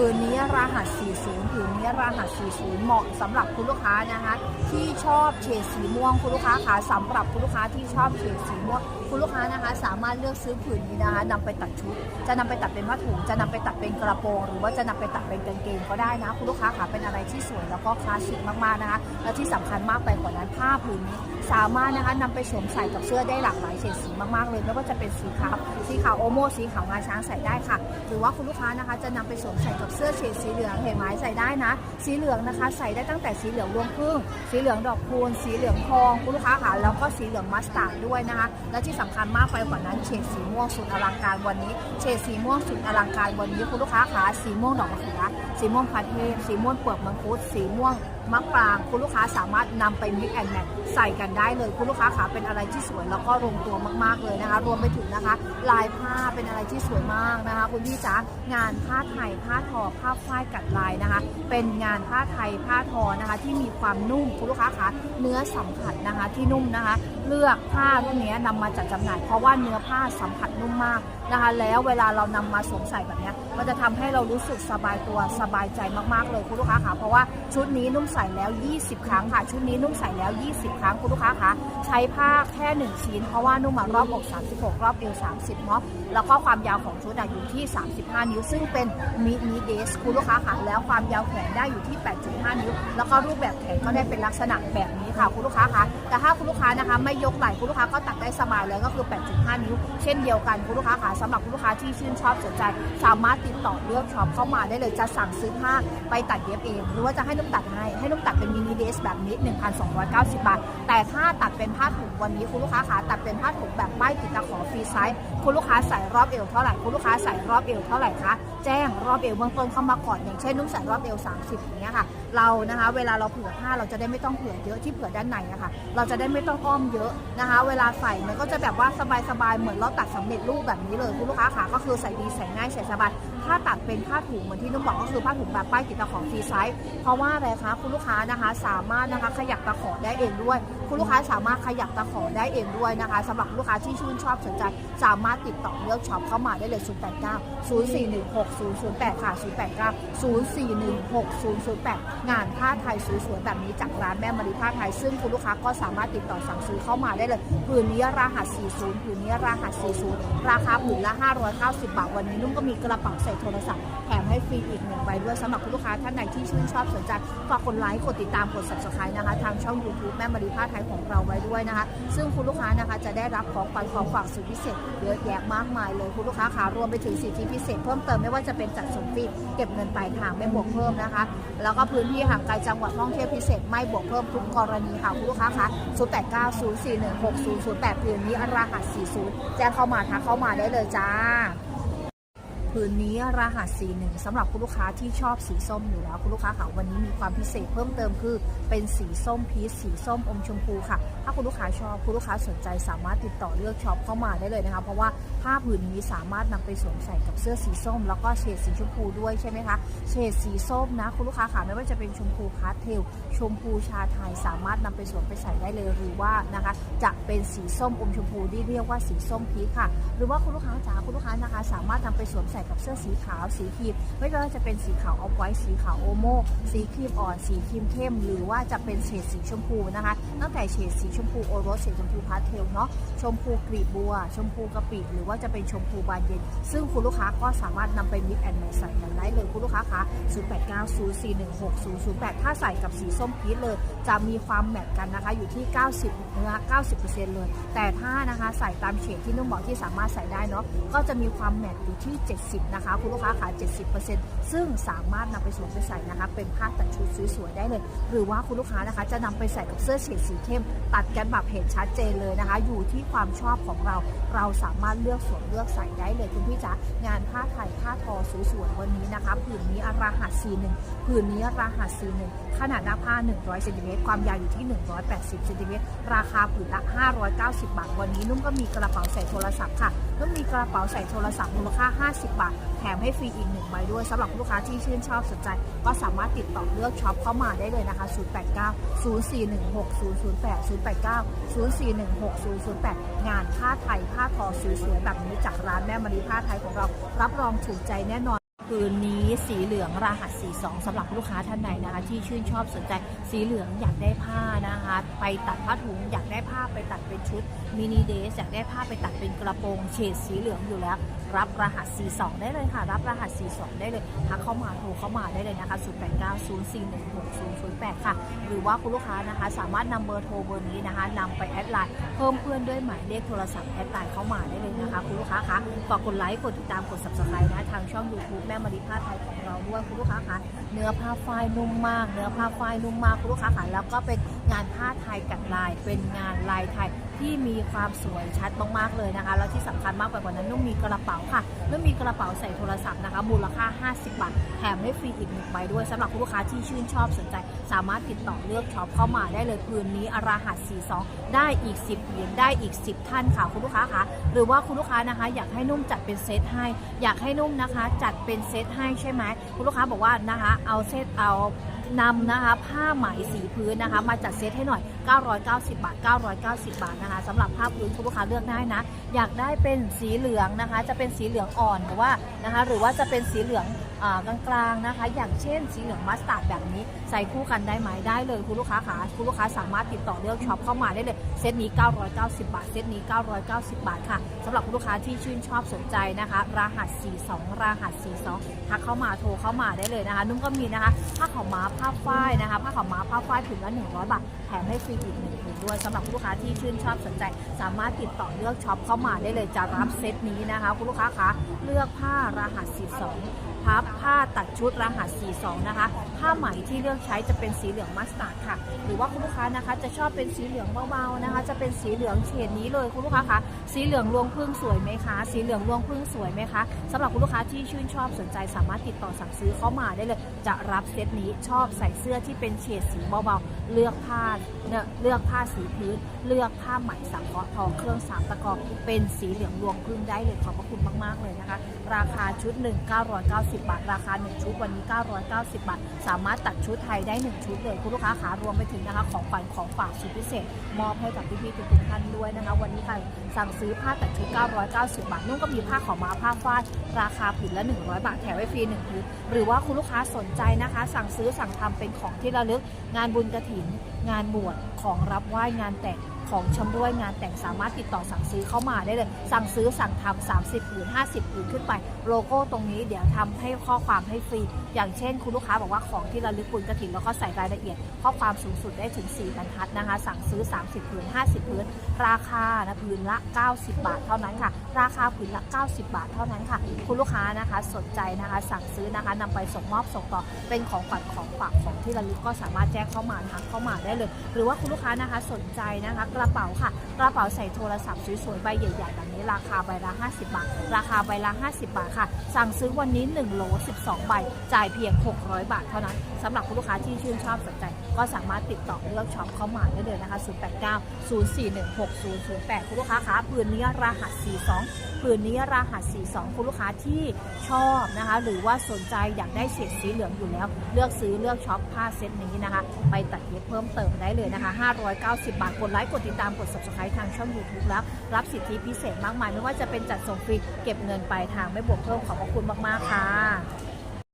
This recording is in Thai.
ผืนนี้รหัส 40ผืนนี้รหัส 40 เหมาะสำหรับคุณลูกค้านะคะที่ชอบเฉดสีม่วงคุณลูกค้าค่ะสำหรับคุณลูกค้าที่ชอบเฉดสีม่วงคุณลูกค้านะคะ สามารถเลือกซื้อผืนนี้นะคะนำไปตัดชุด จะนำไปตัดเป็นผ้าถุงจะนำไปตัดเป็นกระโปรง หรือว่าจะนำไปตัดเป็นกางเกงก็ได้นะคุณลูกค้าค่ะเป็นอะไรที่สวยแล้วก็คลาสสิกมากๆนะคะและที่สำคัญมากไปกว่านั้นผ้าผืนนี้สามารถนะคะนำไปสวมใส่กับเสื้อได้หลากหลายเฉดสีมากๆเลยไม่ว่าจะเป็นสีขาวสีขาวโอโมสีขาวงาช้างใส่ได้ค่ะ หรือว่าคุณลูกค้านะคะจะนำไปสวมใส่กับเสื้อเฉดสีเหลืองเห็นไหมใส่ได้นะ สีเหลืองนะคะ ใส่ได้ตั้งแต่สีเหลืองรวงพึ่ง สีเหลืองดอกคูณ สีเหลืองทองคุณลูกค้าค่ะแล้วก็สีเหลืองมัสตาร์ดด้วยนะคะ และที่สำคัญมากไปกว่านั้นเฉดสีม่วงสุดอลังการวันนี้เฉดสีม่วงสุดอลังการวันนี้คุณลูกค้าค่ะสีม่วงดอกมะเขือสีม่วงพัดเทพสีม่วงเปลือกมังคุดสีม่วง มะปรางคุณลูกค้าสามารถนำไปมิกแอนแมทใส่กันได้เลย คุณลูกค้าขาเป็นอะไรที่สวยแล้วก็ลงตัวมากๆเลยนะคะ รวมไปถึงนะคะ ลายผ้าเป็นอะไรที่สวยมากนะคะ คุณพี่จ๋างานผ้าไทยผ้าทอผ้าฝ้ายกัดลายนะคะ เป็นงานผ้าไทยผ้าทอนะคะ ที่มีความนุ่มคุณลูกค้าขาเนื้อสัมผัสนะคะที่นุ่มนะคะ เลือกผ้ารุ่นนี้นำมาจัดจำหน่าย เพราะว่าเนื้อผ้าสัมผัสนุ่มมากนะคะ แล้วเวลาเรานำมาสวมใส่แบบนี้มันจะทำให้เรารู้สึกสบายตัวสบายใจมากๆเลยคุณลูกค้าค่ะเพราะว่าชุดนี้นุ่มใส่แล้ว 20 ครั้งค่ะ ชุดนี้นุ่มใส่แล้ว 20 ครั้งคุณลูกค้าคะใช้ผ้าแค่ 1 ชิ้น เพราะว่านุ่มมารอบอก 36 รอบเอว 30เนาะแล้วก็ความยาวของชุดอยู่ที่ 35 นิ้ว ซึ่งเป็นมินิเดสคุณลูกค้าคะแล้วความยาวแขนได้อยู่ที่ 8.5 นิ้ว แล้วก็รูปแบบแขนก็ได้เป็นลักษณะแบบนี้ค่ะคุณลูกค้าคะแต่ถ้าคุณลูกค้านะคะไม่ยกไหล่คุณลูกค้าก็ตัดได้สบายเลยก็คือ 8.5 นิ้ว เช่นเดียวกันคุณลูกค้าคะสำหรับคุณลูกค้าที่ชื่นชอบสนใจ สามารถติดต่อเลือกช็อปเข้ามาได้เลยจะสั่งซื้อผ้าไปตัดเย็บเอง หรือว่าจะให้นุ่มตัดให้ให้ให้ลูกตัดเป็นมินิเดสแบบนี้ 1,290 บาท แต่ถ้าตัดเป็นผ้าถุงวันนี้คุณลูกค้าขาตัดเป็นผ้าถุงแบบใบติดตะขอฟรีไซส์คุณลูกค้าใส่รอบเอวเท่าไหร่คุณลูกค้าใส่รอบเอวเท่าไหร่คะแจ้งรอบเอวเบื้องต้นเข้ามาก่อนอย่างเช่นนุ่มใส่รอบเอว30อย่างเงี้ยค่ะ เรานะคะ เวลาเราเผื่อผ้าเราจะได้ไม่ต้องเผื่อเยอะที่เผื่อด้านในนะคะเราจะได้ไม่ต้องอ้อมเยอะนะคะ เวลาใส่มันก็จะแบบว่าสบายๆเหมือนเราตัดสำเร็จรูปแบบนี้เลยคุณลูกค้าขาก็คือใส่ดีใส่ง่ายใส่สบายถ้าตัดเป็นผ้าถุงเหมือนที่นุ่มบอกก็คือผ้าถุงแบบป้ายติดตะขอฟรีไซส์เพราะว่าอะไรคะคุณลูกค้านะคะสามารถนะคะขยับตะขอได้เองด้วย คุณลูกค้าสามารถขยับตะขอได้เองด้วยนะคะสำหรับลูกค้าที่ชื่นชอบสนใจ สามารถติดต่อเลือกช็อปเข้ามาได้เลย 089 0416 008 ค่ะ 089 0416 008 งานผ้าไทยสวยๆแบบนี้จากร้านแม่มารีผ้าไทย ซึ่งคุณลูกค้าก็สามารถติดต่อสั่งซื้อเข้ามาได้เลยผืนนี้รหัส 40ผืนนี้รหัส 40 ราคาผืนละ 590 บาทวันนี้นุ่มก็มีกระเป๋าใส่โทรศัพท์แถมให้ฟรีอีกหนึ่งใบด้วยสำหรับคุณลูกค้าท่านไหนที่ชื่นชอบสนใจฝากกดไลค์กดติดตามกด subscribe นะคะทางช่อง YouTube แม่มารีผ้าไทยของเราไว้ด้วยนะคะ ซึ่งคุณลูกค้านะคะจะได้รับของขวัญของฝากสุดพิเศษเยอะแยะมากมายเลยคุณลูกค้าขารวมไปถึงสิทธิพิเศษเพิ่มเติมไม่ว่าจะเป็นจัดส่งฟรีเก็บเงินปลายทางไม่บวกเพิ่มนะคะ แล้วก็พื้นที่ห่างไกลจังหวัดท่องเที่ยวพิเศษไม่บวกเพิ่มทุกกรณีค่ะคุณลูกค้าคะ0 8 9 0 4 1 6 0 0 8พื้นนี้รหัส40แจ้งเข้ามาทักเข้ามาได้เลยจ้า ผืนนี้รหัส 41สำหรับคุณลูกค้าที่ชอบสีส้มอยู่แล้ว คุณลูกค้าค่ะวันนี้มีความพิเศษเพิ่มเติมคือ เป็นสีส้มพีชสีส้มอมชมพูค่ะ ถ้าคุณลูกค้าชอบคุณลูกค้าสนใจสามารถติดต่อเลือกช็อปเข้ามาได้เลยนะคะ เพราะว่า ผ้าผืนนี้สามารถนำไปสวมใส่กับเสื้อสีส้ม แล้วก็เฉดสีชมพูด้วยใช่ไหมคะ เฉดสีส้มนะคุณลูกค้าค่ะไม่ว่าจะเป็นชมพูพาสเทล ชมพูชาไทยสามารถนำไปสวมไปใส่ได้เลยหรือว่านะคะ จะเป็นสีส้มอมชมพูที่เรียกว่าสีส้มพีค่ะ หรือว่าคุณลูกค้าจ๋าคุณลูกค้านะคะ สามารถนำไปสวมใส่กับเสื้อสีขาวสีครีมไม่ว่าจะเป็นสีขาวออฟไวท์สีขาวโอโมสีครีมอ่อนสีครีมเข้ม หรือว่าจะเป็นเฉดสีชมพูนะคะ ตั้งแต่เฉดสีชมพูโอโรสเฉดชมพูพาสเทลเนาะชมพูกลีบบัว ชมพูกะปิหรือว่าจะเป็นชมพูบานเย็น ซึ่งคุณลูกค้าก็สามารถนำไปมิกแอนด์แมทใส่กันได้เลยคุณลูกค้าคะ0890416008 ถ้าใส่กับสีส้มพีชเลย จะมีความแมทกันนะคะอยู่ที่ 90เนื้อ90%เลย แต่ถ้านะคะใส่ตามเฉดที่นุ่มบอกที่สามารถใส่ได้เนาะก็จะมีความแมทอยู่ที่ 70 นะคะ คุณลูกค้าขา70%ซึ่งสามารถนำไปสวมไปใส่นะคะ เป็นผ้าตัดชุดสวยๆได้เลย หรือว่าคุณลูกค้านะคะ จะนำไปใส่กับเสื้อเฉดสีเข้ม ตัดกันแบบเห็นชัดเจนเลยนะคะ อยู่ที่ความชอบของเรา เราสามารถเลือกสวมเลือกใส่ได้เลยคุณพี่จ๋างานผ้าไทยผ้าทอสวยๆวันนี้นะคะผืนนี้ราหัส41ผืนนี้ราหัส41ขนาดหน้าผ้า 100เซนติเมตรความยาวอยู่ที่ 180เซนติเมตรราคาผืนละ 590 บาทวันนี้นุ่มก็มีกระเป๋าใส่โทรศัพท์ค่ะนุ่มมีกระเป๋าใส่โทรศัพท์มูลค่า 50 บาท แถมให้ฟรีอีกหนึ่งใบด้วยสำหรับลูกค้าที่ชื่นชอบสนใจ ก็สามารถติดต่อเลือกช็อปเข้ามาได้เลยนะคะ 089 0416 008 089 0416 008 งานผ้าไทยผ้าทอสวยๆแบบนี้จากร้านแม่มารีผ้าไทยของเรารับรองถูกใจแน่นอน ผืนนี้สีเหลืองรหัส 42สำหรับลูกค้าท่านใดนะคะ ที่ชื่นชอบสนใจสีเหลืองอยากได้ผ้านะคะ ไปตัดผ้าถุงอยากได้ผ้าไปตัดเป็นชุดมินิเดสอยากได้ผ้าไปตัดเป็นกระโปรงเฉดสีเหลืองอยู่แล้ว รับรหัส 42 ได้เลยค่ะ รับรหัส 42 ได้เลยทักเข้ามาโทรเข้ามาได้เลยนะคะ 0890416008 ค่ะ หรือว่าคุณลูกค้านะคะ สามารถนำเบอร์โทรเบอร์นี้นะคะนำไปแอดไลน์เพิ่มเพื่อนด้วยหมายเลขโทรศัพท์แอดไลน์เข้ามาได้เลยนะคะ คุณลูกค้าคะฝากกดไลค์ กดติดตาม กด subscribe นะทาง ช่อง YouTube แม่มาริผ้าไทยของเราด้วยคุณลูกค้าคะเนื้อผ้าฝ้ายนุ่มมาก เนื้อผ้าฝ้ายนุ่มมากคุณลูกค้าคะแล้วก็เป็น งานผ้าไทยกัดลายเป็นงานลายไทยที่มีความสวยชัดมากๆเลยนะคะ แล้วที่สำคัญมากไปกว่านั้นนุ่มมีกระเป๋าค่ะนุ่มมีกระเป๋าใส่โทรศัพท์นะคะ มูลค่า 50 บาท แถมให้ฟรีอีกหนึ่งใบด้วยสำหรับคุณลูกค้าที่ชื่นชอบสนใจ สามารถติดต่อเลือกช็อปเข้ามาได้เลยพื้นนี้อราหัส42 ได้อีก 10เหรียญได้อีก 10 ท่านค่ะคุณลูกค้าคะหรือว่าคุณลูกค้านะคะ อยากให้นุ่มจัดเป็นเซตให้ อยากให้นุ่มนะคะ จัดเป็นเซตให้ใช่ไหมคุณลูกค้าบอกว่านะคะ เอาเซตเอา นำนะคะผ้าไหมสีพื้นนะคะมาจัดเซตให้หน่อย 990 บาท 990 บาทนะคะสำหรับผ้าพื้นคุณลูกค้าเลือกได้นะ อยากได้เป็นสีเหลืองนะคะ จะเป็นสีเหลืองอ่อนหรือว่านะคะหรือว่าจะเป็นสีเหลือง กลางๆนะคะ อย่างเช่นสีเหลืองมัสตาร์ดแบบนี้ใส่คู่กันได้ไหมได้เลยคุณลูกค้าขาคุณลูกค้าสามารถติดต่อเลือกช็อปเข้ามาได้เลยเซตนี้ 990 บาท เซตนี้ 990 บาทค่ะสำหรับคุณลูกค้าที่ชื่นชอบสนใจนะคะ รหัส 42 รหัส 42ทักเข้ามาโทรเข้ามาได้เลยนะคะ นุ่มก็มีนะคะผ้าขาวม้าผ้าฝ้ายนะคะผ้าขาวม้าผ้าฝ้ายผืนละ100 บาทแถมให้ฟรีอีกหนึ่งผืนด้วยสำหรับคุณลูกค้าที่ชื่นชอบสนใจ สามารถติดต่อเลือกช็อปเข้ามาได้เลยจะรับเซตนี้นะคะ คุณลูกค้าคะเลือกผ้ารหัส 42 พับผ้าตัดชุดรหัส 42 นะคะผ้าไหมที่เลือกใช้จะเป็นสีเหลืองมัสตาร์ดค่ะ หรือว่าคุณลูกค้านะคะ จะชอบเป็นสีเหลืองเบาๆนะคะ จะเป็นสีเหลืองเฉดนี้เลยคุณลูกค้าคะสีเหลืองรวงพึ่งสวยไหมคะสีเหลืองรวงพึ่งสวยไหมคะสำหรับคุณลูกค้าที่ชื่นชอบสนใจ สามารถติดต่อสั่งซื้อเข้ามาได้เลย จะรับเซตนี้ชอบใส่เสื้อที่เป็นเฉดสีเบาๆเลือกผ้าเนี่ยเลือกผ้าสีพื้น เลือกผ้าไหมสังเคราะห์ทองเครื่องสามตะกอเป็นสีเหลืองรวงพึ่งได้เลยขอบพระคุณมากๆเลยนะคะ ราคาชุด 1 990 บาท ราคา 1 ชุดวันนี้ 990 บาทสามารถตัดชุดไทยได้ 1 ชุดเลยคุณลูกค้าขารวมไปถึงนะคะ ของขวัญของฝากสุดพิเศษ มอบให้กับพี่ๆทุกท่านด้วยนะคะ วันนี้ใครสั่งซื้อผ้าตัดชุด 990 บาท นุ่นก็มีผ้าขาวม้าผ้าฝ้ายราคาผืนละ 100 บาทแถมไว้ฟรี1ผืนหรือว่าคุณลูกค้าสนใจนะคะ สั่งซื้อสั่งทำเป็นของที่ระลึก งานบุญกระถิน งานบวชของรับไหว้งานแต่ง ของชํำร่วยงานแต่งสามารถติดต่อสั่งซื้อเข้ามาได้เลย สั่งซื้อสั่งทำ30ผืน50ผืนขึ้นไป โลโก้ตรงนี้เดี๋ยวทำให้ข้อความให้ฟรี อย่างเช่น คุณลูกค้าบอกว่าของที่ระลึกบุญกระถิ่นแล้วก็ใส่รายละเอียด ข้อความสูงสุดได้ถึง 4 บรรทัดนะคะ สั่งซื้อ 30ผืน50ผืนราคานะผืนละ 90 บาทเท่านั้นค่ะ ราคาผืนละ 90 บาทเท่านั้นค่ะ คุณลูกค้านะคะสนใจนะคะสั่งซื้อนะคะนำไปส่งมอบส่งต่อเป็นของขวัญของฝากของที่ระลึกก็สามารถแจ้งเข้ามาทักเข้ามาได้เลย หรือว่าคุณลูกค้านะคะสนใจนะคะกระเป๋าค่ะ กระเป๋าใส่โทรศัพท์สวยๆใบใหญ่ๆแบบนี้ราคาใบละ50 บาท ราคาใบละ50 บาทค่ะ สั่งซื้อวันนี้1โหล12 ใบ จ่ายเพียง 600 บาทเท่านั้นสำหรับคุณลูกค้าที่ชื่นชอบสนใจ ก็สามารถติดต่อเลือกช็อปเข้ามาได้เลยนะคะ 089 041 6008 คุณลูกค้าคะผืนนี้รหัส 42ผืนนี้รหัส 42 คุณลูกค้าที่ชอบนะคะ หรือว่าสนใจอยากได้เฉดสีเหลืองอยู่แล้ว เลือกซื้อเลือกช็อปผ้าเซตนี้นะคะ ไปตัดเย็บเพิ่มเติมได้เลยนะคะ 590 บาท กดไลค์ กดติดตาม กด subscribe ทางช่อง YouTube แล้ว รับสิทธิพิเศษมากมาย ไม่ว่าจะเป็นจัดส่งฟรี เก็บเงินปลายทางไม่บวกเพิ่มขอบพระคุณมาก ๆ ค่ะ